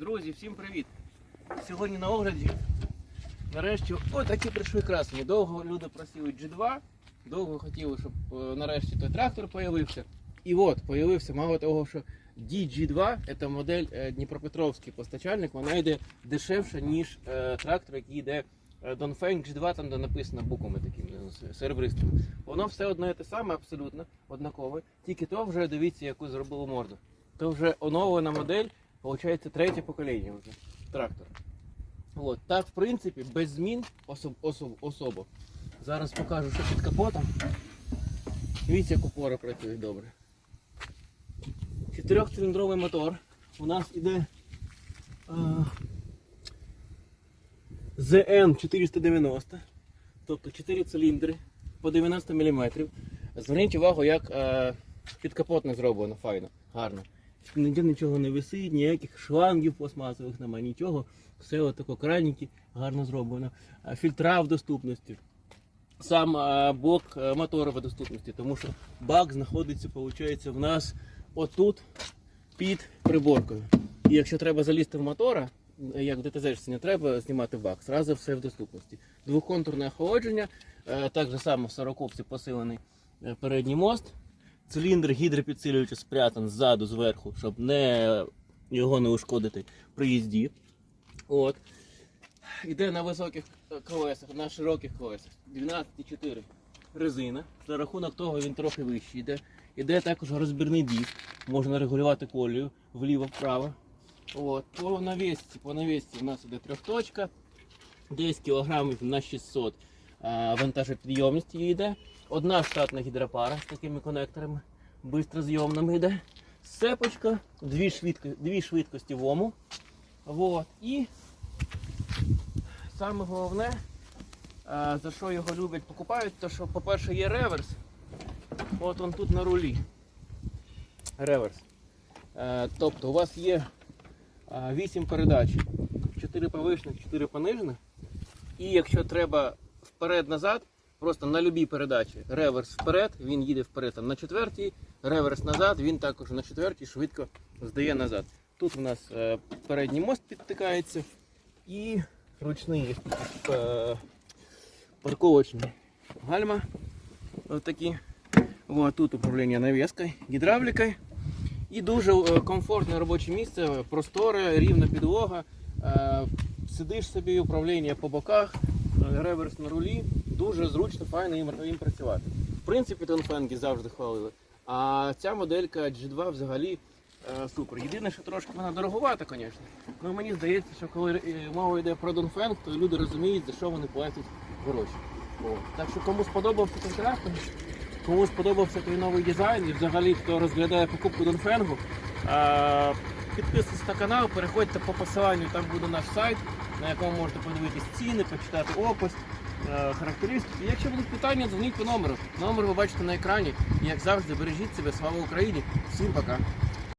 Друзі, всім привіт! Сьогодні на огляді нарешті отакі прийшли красені. Довго люди просили G2, довго хотіли, щоб е, нарешті той трактор з'явився. І от, з'явився, мало того, що DG2 це модель е, Дніпропетровський постачальник, вона йде дешевше, ніж е, трактор, який йде Dongfeng G2, там де написано буквами такими е, серебристими. Воно все одне те саме, абсолютно однакове. Тільки то вже дивіться, яку зробили морду. То вже оновлена модель, виходить, третє покоління вже трактора. От, так, в принципі, без змін особ, особ, особо. Зараз покажу, що під капотом. Дивіться, як упора працює добре. Чотирьохциліндровий мотор. У нас іде ZN490, тобто 4 циліндри по 90 мм. Зверніть увагу, як е, підкапотне зроблено, файно, гарно. Ніде нічого не висить, ніяких шлангів пластмасових немає, нічого. Все отако краники гарно зроблено. Фільтра в доступності. Сам блок мотора в доступності, тому що бак знаходиться, виходить, в нас отут під приборкою. І якщо треба залізти в мотора, як в ДТЗ не треба знімати бак, зразу все в доступності. Двохконтурне охолодження, е, так само в 40 посилений е, передній мост. Циліндр гідропідсилювач спрятан ззаду, зверху, щоб не, його не ушкодити при їзді. От. Іде на високих е, колесах, на широких колесах. 12,4 резина. За рахунок того він трохи вищий йде. Іде також розбірний диск. Можна регулювати колію вліво-вправо. От. По навісці, по навісці в нас іде трьохточка. 10 кг на 600 а, вантажопідйомності йде. Одна штатна гідропара з такими конекторами, бистрозйомними йде. Сепочка, дві, швидко, дві швидкості в ому. Вот. І саме головне, за що його люблять, покупають, то що, по-перше, є реверс. От он тут на рулі. Реверс. Е, тобто у вас є 8 передач. 4 повишених, 4 понижених. І якщо треба вперед-назад, просто на любій передачі реверс вперед, він їде вперед там, на четвертій, реверс назад, він також на четвертій швидко здає назад. Тут у нас е, передній мост підтикається і ручний е, парковочний гальма. Ось такі. Вот, тут управління навіскою, гідравлікою. І дуже е, комфортне робоче місце, просторе, рівна підлога. Сидиш собі, управління по боках, реверс на рулі. Дуже зручно, файно їм, їм працювати. В принципі, Тонфенги завжди хвалили. А ця моделька G2 взагалі е, супер. Єдине, що трошки вона дороговата, звісно. Ну мені здається, що коли е, мова йде про Донфенг, то люди розуміють, за що вони платять гроші. От. Так що кому сподобався цей трактор, Кому сподобався той новий дизайн і взагалі хто розглядає покупку Донфенгу, е, підписуйтесь на канал, переходьте по посиланню, там буде наш сайт, на якому можете подивитись ціни, почитати опис, е, характеристики. Якщо будуть питання, дзвоніть по номеру. Номер ви бачите на екрані. І як завжди, бережіть себе, слава Україні! Всім пока!